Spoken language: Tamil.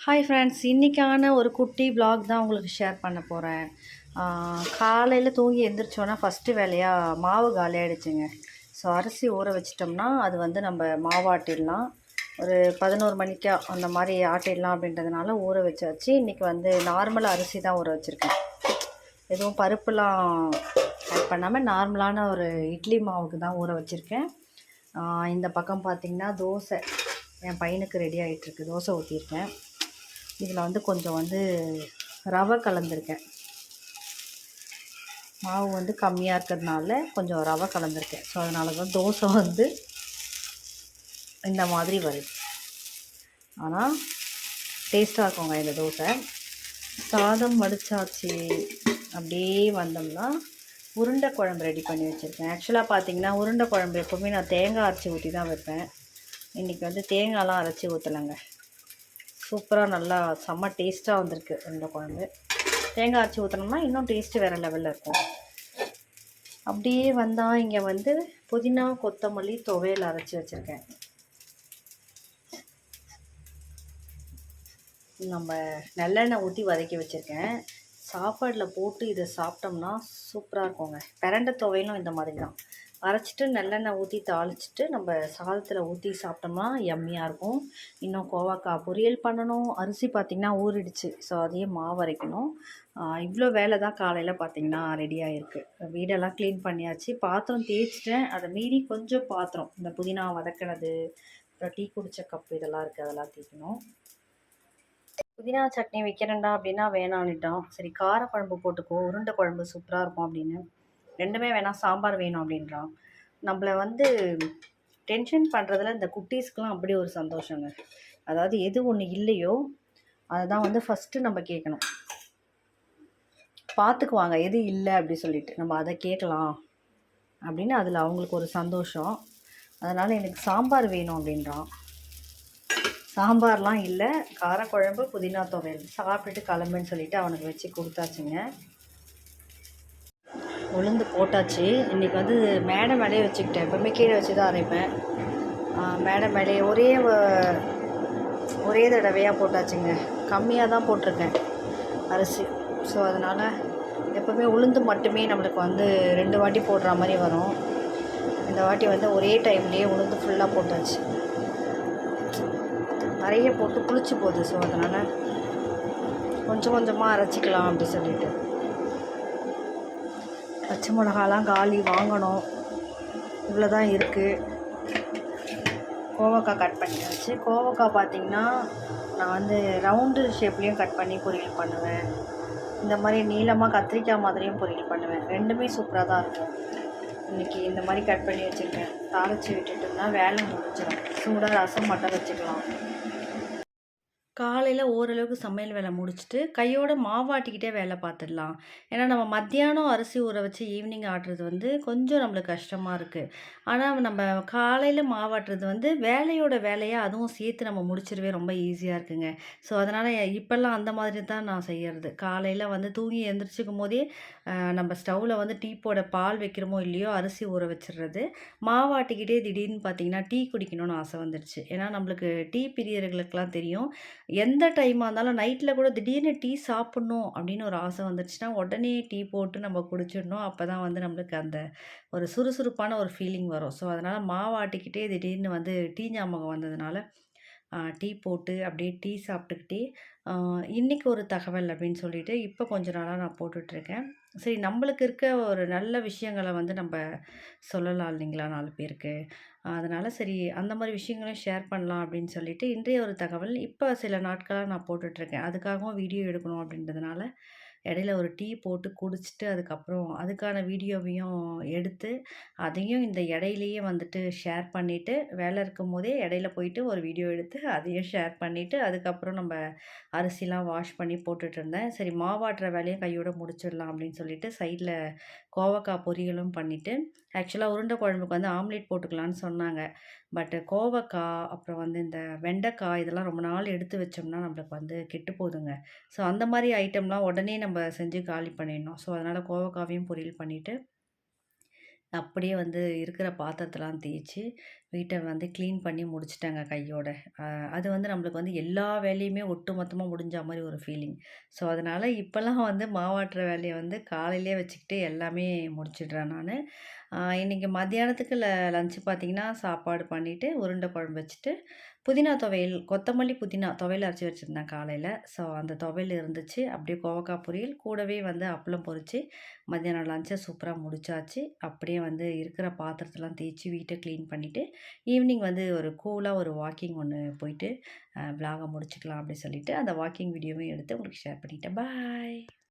ஹாய் ஃப்ரெண்ட்ஸ் இன்றைக்கான ஒரு குட்டி ப்ளாக் தான் உங்களுக்கு ஷேர் பண்ண போகிறேன் காலையில் தூங்கி எழுந்திரிச்சோன்னா ஃபஸ்ட்டு வேலையாக மாவு காலியாகிடுச்சுங்க ஸோ அரிசி ஊற வச்சிட்டோம்னா அது வந்து நம்ம மாவாட்டிடலாம் ஒரு பதினோரு மணிக்கா அந்த மாதிரி ஆட்டிடலாம் அப்படின்றதுனால ஊற வச்சாச்சு. இன்றைக்கி வந்து நார்மல் அரிசி தான் ஊற வச்சுருக்கேன். எதுவும் பருப்புலாம் ஆட் பண்ணாமல் நார்மலான ஒரு இட்லி மாவுக்கு தான் ஊற வச்சுருக்கேன். இந்த பக்கம் பார்த்திங்கன்னா தோசை. என் பையனுக்கு ரெடி ஆகிட்டுருக்கு தோசை ஊற்றிருக்கேன் இதில் வந்து கொஞ்சம் வந்து ரவை கலந்துருக்கேன். மாவு வந்து கம்மியாக இருக்கிறதுனால கொஞ்சம் ரவை கலந்துருக்கேன். ஸோ அதனால தான் தோசை வந்து இந்த மாதிரி வருது. ஆனால் டேஸ்ட்டாக இருக்குங்க இந்த தோசை. சாதம் வடித்தாச்சு அப்படியே வந்தோம்னா உருண்டை குழம்பு ரெடி பண்ணி வச்சுருக்கேன். ஆக்சுவலாக பார்த்தீங்கன்னா உருண்டை குழம்பு எப்போவுமே நான் தேங்காய் அரைச்சி ஊற்றி தான் வைப்பேன். இன்றைக்கி வந்து தேங்காயெலாம் அரைச்சி ஊற்றலைங்க சூப்பராக நல்லா செம்ம டேஸ்ட்டாக வந்திருக்கு இந்த குழம்பு. தேங்காய் அரைச்சி ஊற்றினோம்னா இன்னும் டேஸ்ட்டு வேறு லெவலில் இருக்கும். அப்படியே வந்தால் இங்கே வந்து புதினா கொத்தமல்லி துவையல் அரைச்சி வச்சுருக்கேன். நம்ம நல்லெண்ணெய் ஊற்றி வதக்கி வச்சுருக்கேன். சாப்பாடில் போட்டு இதை சாப்பிட்டோம்னா சூப்பராக இருக்குங்க. பிரண்டை துவையலும் இந்த மாதிரி தான் அரைச்சிட்டு நல்லெண்ணெய் ஊற்றி தாளிச்சிட்டு நம்ம சாதத்தில் ஊற்றி சாப்பிட்டோம்னா எம்மியாக இருக்கும். இன்னும் கோவாக்காய் பொரியல் பண்ணணும். அரிசி பார்த்திங்கன்னா ஊறிடுச்சு. ஸோ அதையே மாவு அரைக்கணும். இவ்வளோ வேலை தான் காலையில் பார்த்திங்கன்னா ரெடி ஆகிருக்கு வீடெல்லாம் க்ளீன் பண்ணியாச்சு. பாத்திரம் தேய்ச்சிட்டேன். அதை மீறி கொஞ்சம் பாத்திரம். இந்த புதினா வதக்கினது அப்புறம் டீ குடித்த கப்பு இதெல்லாம் இருக்குது அதெல்லாம் தேய்க்கணும். புதினா சட்னி வைக்கிறேன்டா அப்படின்னா வேணான்னுட்டான் சரி கார குழம்பு போட்டுக்கோ. உருண்டை குழம்பு சூப்பராக இருக்கும் அப்படின்னு. ரெண்டுமே வேணாம் சாம்பார் வேணும் அப்படின்றான் நம்மளை வந்து டென்ஷன் பண்ணுறதுல இந்த குட்டீஸ்க்கெலாம் அப்படி ஒரு சந்தோஷங்க. அதாவது எது ஒன்று இல்லையோ அதுதான் வந்து ஃபஸ்ட்டு நம்ம கேட்கணும் பார்த்துக்குவாங்க எது இல்லை அப்படி சொல்லிட்டு. நம்ம அதை கேட்கலாம் அப்படின்னு அதில் அவங்களுக்கு ஒரு சந்தோஷம். அதனால் எனக்கு சாம்பார் வேணும் அப்படின்றான் சாம்பார்லாம் இல்லை காரக்குழம்பு புதினா துவையல். சாப்பிட்டுட்டு கிளம்புன்னு சொல்லிட்டு அவனுக்கு வச்சு கொடுத்தாச்சுங்க. உளுந்து போட்டாச்சு. இன்றைக்கி வந்து மேடை மேலேயே வச்சுக்கிட்டேன். எப்போவுமே கீழே வச்சு தான் அரைப்பேன் மேடை மேலேயே ஒரே ஒரே தடவையாக போட்டாச்சுங்க. கம்மியாக தான் போட்டிருக்கேன் அரிசி. ஸோ அதனால் எப்போவுமே உளுந்து மட்டுமே நம்மளுக்கு வந்து ரெண்டு வாட்டி போடுற மாதிரி வரும். இந்த வாட்டி வந்து ஒரே டைம்லேயே உளுந்து ஃபுல்லாக போட்டாச்சு. நிறைய போட்டு புளிச்சு போகுது. ஸோ அதனால் கொஞ்சம் கொஞ்சமாக அரைச்சிக்கலாம் அப்படி சொல்லிட்டு. பச்சை மிளகாலாம் காலி வாங்கணும். இவ்வளோ தான் இருக்குது கோவக்காய் கட் பண்ணியாச்சு. கோவக்காய் பார்த்திங்கன்னா நான் வந்து ரவுண்டு ஷேப்லேயும் கட் பண்ணி பொரியல் பண்ணுவேன். இந்த மாதிரி நீளமாக கத்திரிக்காய் மாதிரியும் பொரியல் பண்ணுவேன். ரெண்டுமே சூப்பராக தான் இருக்கும். இன்றைக்கி இந்த மாதிரி கட் பண்ணி வச்சுருக்கேன். தாளித்து விட்டுட்டோம்னா வேலை முடிஞ்சிடும். சூடாக ரசம் மட்டும் வச்சுக்கலாம். காலையில் ஓரளவுக்கு சமையல் வேலை முடிச்சுட்டு கையோட மாவாட்டிக்கிட்டே வேலை பார்த்துடலாம். ஏன்னா நம்ம மத்தியானம் அரிசி ஊற வச்சு ஈவினிங் ஆட்டுறது வந்து கொஞ்சம் நம்மளுக்கு கஷ்டமாக இருக்குது ஆனால் நம்ம காலையில் மாவாட்டுறது வந்து வேலையோட வேலையாக அதுவும் சேர்த்து நம்ம முடிச்சிடவே ரொம்ப ஈஸியாக இருக்குங்க. ஸோ அதனால் இப்போல்லாம் அந்த மாதிரி தான் நான் செய்கிறது காலையில் வந்து தூங்கி எழுந்திரிச்சிக்கும் போதே நம்ம ஸ்டவ்வில் வந்து டீ போட பால் வைக்கிறோமோ இல்லையோ அரிசி ஊற வச்சிடுறது. மாவாட்டிக்கிட்டே திடீர்னு பார்த்தீங்கன்னா டீ குடிக்கணும்னு ஆசை வந்துடுச்சு. ஏன்னா நம்மளுக்கு டீ பிரியர்களுக்கெலாம் தெரியும். எந்த டைமாக இருந்தாலும் நைட்டில் கூட திடீர்னு டீ சாப்பிட்ணும் அப்படின்னு ஒரு ஆசை வந்துருச்சுன்னா உடனே டீ போட்டு நம்ம குடிச்சிடணும். அப்போ தான் வந்து நம்மளுக்கு அந்த ஒரு சுறுசுறுப்பான ஒரு ஃபீலிங் வரும். ஸோ அதனால் மாவாட்டிக்கிட்டே திடீர்னு வந்து டீ ஞாபகம் வந்ததுனால டீ போட்டு அப்படியே டீ சாப்பிட்டுக்கிட்டே இன்றைக்கி ஒரு தகவல் அப்படின்னு சொல்லிட்டு இப்போ கொஞ்ச நாளாக நான் போட்டுட்ருக்கேன். சரி நம்மளுக்கு இருக்க ஒரு நல்ல விஷயங்களை வந்து நம்ம சொல்லலாம் இல்லைங்களா நாலு பேருக்கு. அதனால் சரி அந்த மாதிரி விஷயங்களையும் ஷேர் பண்ணலாம் அப்படின்னு சொல்லிட்டு இன்றைய ஒரு தகவல். இப்போ சில நாட்களாக நான் போட்டுட்ருக்கேன். அதுக்காகவும் வீடியோ எடுக்கணும் அப்படின்றதுனால இடையில ஒரு டீ போட்டு குடிச்சிட்டு அதுக்கப்புறம் அதுக்கான வீடியோவையும் எடுத்து அதையும் இந்த இடையிலேயே வந்துட்டு ஷேர் பண்ணிவிட்டு வேலை இருக்கும் போதே இடையில போயிட்டு ஒரு வீடியோ எடுத்து அதையும் ஷேர் பண்ணிவிட்டு அதுக்கப்புறம் நம்ம அரிசிலாம் வாஷ் பண்ணி போட்டுட்டு இருந்தேன். சரி மாவாட்டுற வேலையும் கையோட முடிச்சிடலாம் அப்படின்னு சொல்லிட்டு சைடில் கோவக்காய் பொரியலும் பண்ணிவிட்டு ஆக்சுவலாக உருண்டை குழம்புக்கு வந்து ஆம்லேட் போட்டுக்கலான்னு சொன்னாங்க. பட்டு கோவக்காய் அப்புறம் வந்து இந்த வெண்டைக்காய் இதெல்லாம் ரொம்ப நாள் எடுத்து வச்சோம்னா நம்மளுக்கு வந்து கெட்டு போகுதுங்க ஸோ அந்த மாதிரி ஐட்டம்லாம் உடனே நம்ம செஞ்சு காலி பண்ணிடணும். ஸோ அதனால் கோவக்காவையும் பொரியல் பண்ணிவிட்டு அப்படியே வந்து இருக்கிற பாத்திரத்தெல்லாம் தேய்ச்சி வீட்டை வந்து க்ளீன் பண்ணி முடிச்சுட்டேங்க கையோட. அது வந்து நம்மளுக்கு வந்து எல்லா வேலையுமே ஒட்டுமொத்தமா முடிஞ்சா மாதிரி ஒரு ஃபீலிங். ஸோ, அதனால் இப்போல்லாம் வந்து மாவாட்டுற வேலையை வந்து காலையிலேயே வச்சுக்கிட்டு எல்லாமே முடிச்சிடுறேன் நான் இன்றைக்கி இன்னைக்கு மத்தியானத்துக்கு ல லஞ்சு பார்த்தீங்கன்னா, சாப்பாடு பண்ணிவிட்டு உருண்டை குழம்பு வச்சுட்டு, புதினா துவையல் கொத்தமல்லி, புதினா துவையல் அரைச்சி வச்சிருந்தேன் காலையில் ஸோ, அந்த துவையல் இருந்துச்சு. அப்படியே கோவக்கா பொரியல், கூடவே வந்து அப்பளம் பொரிச்சு, மத்தியானம் லஞ்சை சூப்பராக முடிச்சாச்சு. அப்படியே வந்து இருக்கிற பாத்திரத்தெலாம் தேய்ச்சி வீட்டை க்ளீன் பண்ணிவிட்டு ஈவினிங் வந்து ஒரு கூலாக ஒரு வாக்கிங் ஒன்று போயிட்டு, அ முடிச்சுக்கலாம் அப்படி சொல்லிவிட்டு அந்த வாக்கிங் வீடியோவையும் எடுத்து உங்களுக்கு ஷேர் பண்ணிட்டேன். பாய்.